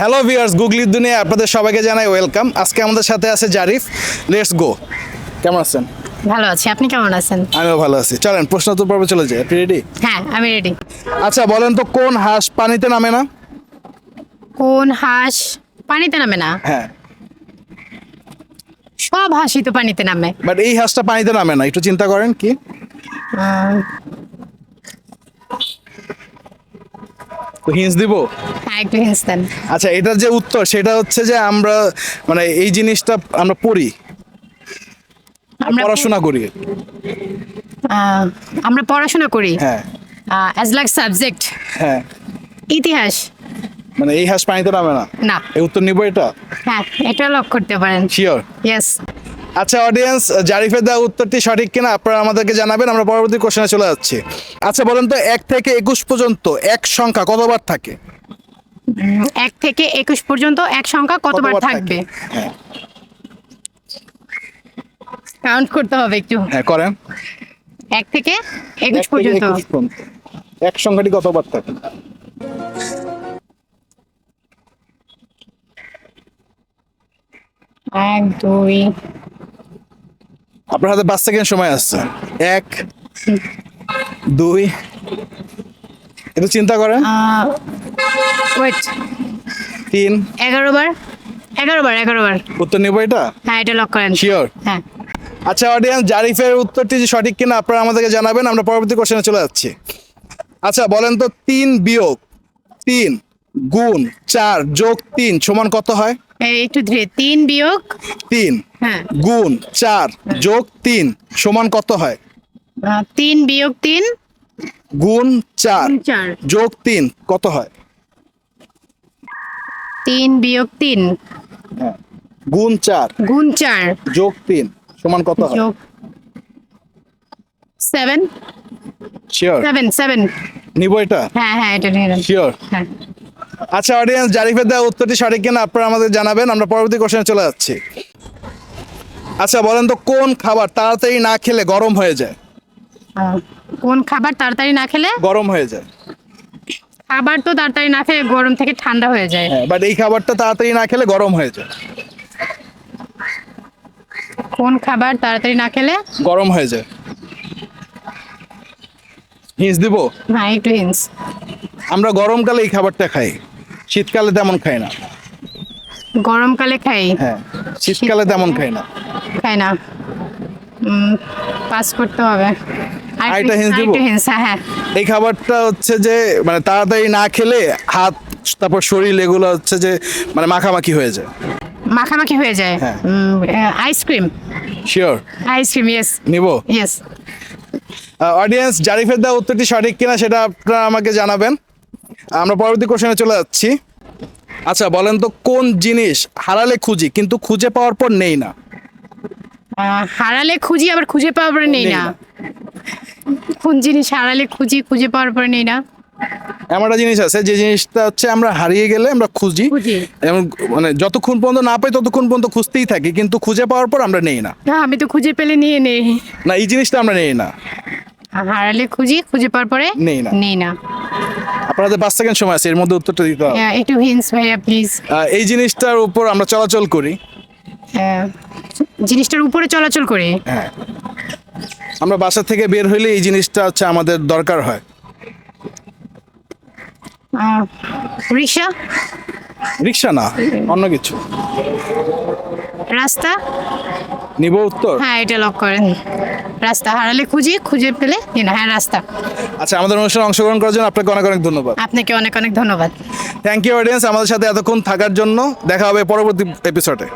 Hello viewers গুগলির দুনিয়া আপনাদের সবাইকে জানাই ওয়েলকাম আজকে আমাদের সাথে আছে জারিফ। লেটস গো কেমন আছেন? ভালো আছি। আপনি কেমন আছেন? আমিও ভালো আছি। চলেন প্রশ্ন উত্তর পর্বে চলে যাই। আপনি রেডি হ্যাঁ আমি রেডি আচ্ছা বলেন তো কোন হাঁস পানিতে নামে না? কোন হাঁস পানিতে নামে না? হ্যাঁ। সব হাঁসই তো পানিতে নামে। বাট এই হাঁসটা পানিতে নামে না। একটু চিন্তা করেন কি? উম, হিন্স দিব? হ্যাঁ একটু hints দেন। আচ্ছা এটার যে উত্তর সেটা হচ্ছে যে আমরা মানে এই জিনিসটা আমরা পড়ি। আমরা পড়াশোনা করি। আমরা পড়াশোনা করি। হ্যাঁ। অ্যাজ লাইক সাবজেক্ট হ্যাঁ। ইতিহাস। মানে এই হাঁস পানিতে নামে না? না। এই উত্তর নিব এটা? হ্যাঁ এটা লক করতে পারেন। শিওর ইয়েস আচ্ছা অডিয়েন্স জারিফের দেওয়া উত্তরটি সঠিক কিনা আপনারা আমাদেরকে জানাবেন আমরা পরবর্তী কোশ্চেনে চলে যাচ্ছি। আচ্ছা বলেন তো এক থেকে একুশ পর্যন্ত এক সংখ্যা কতবার থাকে? এক থেকে একুশ পর্যন্ত এক সংখ্যা কতবার থাকবে? হ্যাঁ। কাউন্ট করতে হবে একটু। হ্যাঁ করেন। এক থেকে একুশ পর্যন্ত। একুশ পর্যন্ত। এক সংখ্যাটি কতবার থাকে? এক দুই আপনার হাতে পাঁচ সেকেন্ড সময় আসছে এক দুই একটু চিন্তা করেন। ওয়েট তিন। এগারো বার? এগারো বার এগারো বার। উত্তর নিব এটা? হ্যাঁ এটা লক করেন। শিওর হ্যাঁ। আচ্ছা অডিয়েন্স জারিফের উত্তরটি যে সঠিক কিনা আপনারা আমাদেরকে জানাবেন আমরা পরবর্তী কোশ্চেনে চলে যাচ্ছি। আচ্ছা বলেন তো তিন বিয়োগ তিন গুণ চার যোগ তিন সমান কত হয়? একটু ধীরে তিন বিয়োগ? তিন। হ্যাঁ। গুণ চার যোগ তিন সমান কত হয়? তিন বিয়োগ তিন? গুণ চার চার। যোগ তিন কত হয়? তিন বিয়োগ তিন। হ্যাঁ। গুণ চার গুণ চার। যোগ তিন সমান কত হয়? যোগ সেভেন। Sure seven seven. নিব এটা? হ্যাঁ হ্যাঁ এটা নিয়ে শিওর হ্যাঁ। আচ্ছা অডিয়েন্স জারিফের দেওয়া উত্তরটি সঠিক কিনা আপনারা আমাদের জানাবেন আমরা পরবর্তী কোশ্চেনে চলে যাচ্ছি। আচ্ছা বলেন তো কোন খাবার তাড়াতাড়ি না খেলে গরম হয়ে যায়? কোন খাবার তাড়াতাড়ি না খেলে? গরম হয়ে যায়। খাবার তো তাড়াতাড়ি না খেলে গরম থেকে ঠান্ডা হয়ে যায়। হ্যাঁ বাট এই খাবারটা তাড়াতাড়ি না খেলে গরম হয়ে যায়। কোন খাবার তাড়াতাড়ি না খেলে? গরম হয়ে যায়। হিন্স দিব? হ্যাঁ একটু হিন্স আমরা গরমকালে এই খাবারটা খাই। শীতকালে তেমন খাই না। গরমকালে খাই? হ্যাঁ শীতকালে তেমন খাই না। খাই না। পাস করতে হবে। আরেকটা hints দিব? হিন্স হ্যাঁ এই খাবারটা হচ্ছে যে মানে তাড়াতাড়ি না খেলে হাত তারপর শরীর এগুলো হচ্ছে যে মানে মাখামাখি হয়ে যায়। মাখামাখি হয়ে যায়? হ্যাঁ। Ice cream sure ice cream yes নিব? ইয়েস অডিয়েন্স জারিফের দা উত্তরটি সঠিক কিনা সেটা আপনারা আমাকে জানাবেন। আমরা পরবর্তী কোশ্চেনে চলে যাচ্ছি। আচ্ছা বলেন তো কোন জিনিস হারালে খুঁজি কিন্তু খুঁজে পাওয়ার পর নেই না? হারালে খুঁজি আবার খুঁজে পাওয়ার পরে নেই না। কোন জিনিস হারালে খুঁজি খুঁজে পাওয়ার পরে নেই না? এমন একটা জিনিস আছে যে জিনিসটা হচ্ছে আমরা হারিয়ে গেলে আমরা খুঁজি। খুঁজি। এবং মানে যতক্ষণ পর্যন্ত না পাই ততক্ষণ পর্যন্ত খুঁজতেই থাকি কিন্তু খুঁজে পাওয়ার পর আমরা নেই না। না আমি তো খুঁজে পেলে নিয়ে নেই। না এই জিনিসটা আমরা নেই না। হারালে খুঁজি খুঁজে পাওয়ার পরে নেই না। নেই না। আপনাদের পাঁচ সেকেন্ড সময় আছে এর মধ্যে উত্তরটা দিতে হবে। হ্যাঁ, একটু হিন্স ভাইয়া প্লিজ এই জিনিসটার উপর আমরা চলাচল করি। জিনিসটার উপরে চলাচল করে? হ্যাঁ। আমরা বাসা থেকে বের হইলে এই জিনিসটা হচ্ছে আমাদের দরকার হয়। রিক্সা? রিক্সা না অন্য কিছু। রাস্তা? নিব উত্তর? হ্যাঁ এটা লক করেন। রাস্তা হারালে খুঁজি খুঁজে পেলে হ্যাঁ রাস্তা। আচ্ছা আমাদের অনুষ্ঠানে অংশগ্রহণ করার জন্য আপনাকে অনেক অনেক ধন্যবাদ। আপনাকে অনেক অনেক ধন্যবাদ। থ্যাংক ইউ অডিয়েন্স আমাদের সাথে এতক্ষণ থাকার জন্য দেখা হবে পরবর্তী এপিসোডে